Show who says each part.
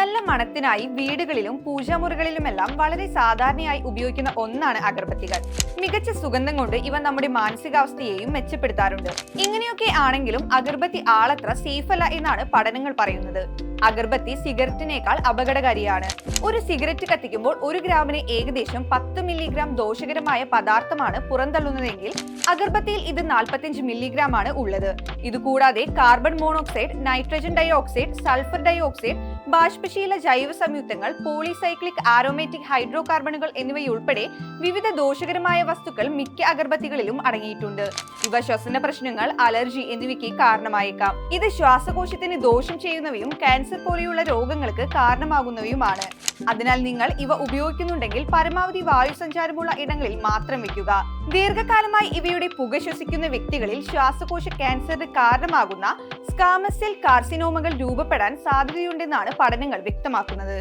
Speaker 1: നല്ല മണത്തിനായി വീടുകളിലും പൂജാമുറികളിലുമെല്ലാം വളരെ സാധാരണയായി ഉപയോഗിക്കുന്ന ഒന്നാണ് അഗർബത്തികൾ. മികച്ച സുഗന്ധം കൊണ്ട് ഇവ നമ്മുടെ മാനസികാവസ്ഥയെയും മെച്ചപ്പെടുത്താറുണ്ട്. ഇങ്ങനെയൊക്കെ ആണെങ്കിലും അഗർബത്തി ആളത്ര സേഫ് അല്ല എന്നാണ് പഠനങ്ങൾ പറയുന്നത്. അഗർബത്തി സിഗരറ്റിനേക്കാൾ അപകടകാരിയാണ്. ഒരു സിഗരറ്റ് കത്തിക്കുമ്പോൾ ഒരു ഗ്രാമിന് ഏകദേശം പത്ത് മില്ലിഗ്രാം ദോഷകരമായ പദാർത്ഥമാണ് പുറന്തള്ളുന്നതെങ്കിൽ അഗർബത്തിയിൽ ഇത് നാൽപ്പത്തിയഞ്ച് മില്ലിഗ്രാം ആണ് ഉള്ളത്. ഇതുകൂടാതെ carbon monoxide nitrogen dioxide sulphur dioxide oxide ബാഷ്പശീല ജൈവ സംയുക്തങ്ങൾ പോളിസൈക്ലിക് ആരോമാറ്റിക് ഹൈഡ്രോ കാർബണുകൾ എന്നിവയുൾപ്പെടെ വിവിധ ദോഷകരമായ വസ്തുക്കൾ മിക്ക അഗർബത്തികളിലും അടങ്ങിയിട്ടുണ്ട്. ഇവ ശ്വസന പ്രശ്നങ്ങൾ അലർജി എന്നിവയ്ക്ക് കാരണമായേക്കാം. ഇത് ശ്വാസകോശത്തിന് ദോഷം ചെയ്യുന്നവയും ക്യാൻസർ പോലെയുള്ള രോഗങ്ങൾക്ക് കാരണമാകുന്നവയുമാണ്. അതിനാൽ നിങ്ങൾ ഇവ ഉപയോഗിക്കുന്നുണ്ടെങ്കിൽ പരമാവധി വായു സഞ്ചാരമുള്ള ഇടങ്ങളിൽ മാത്രം വയ്ക്കുക ദീർഘകാലമായി ഇവയുടെ പുക ശ്വസിക്കുന്ന വ്യക്തികളിൽ ശ്വാസകോശ ക്യാൻസറിന് കാരണമാകുന്ന സ്കാമസെൽ കാർസിനോമകൾ രൂപപ്പെടാൻ സാധ്യതയുണ്ടെന്നാണ് പഠനങ്ങൾ വ്യക്തമാക്കുന്നത്.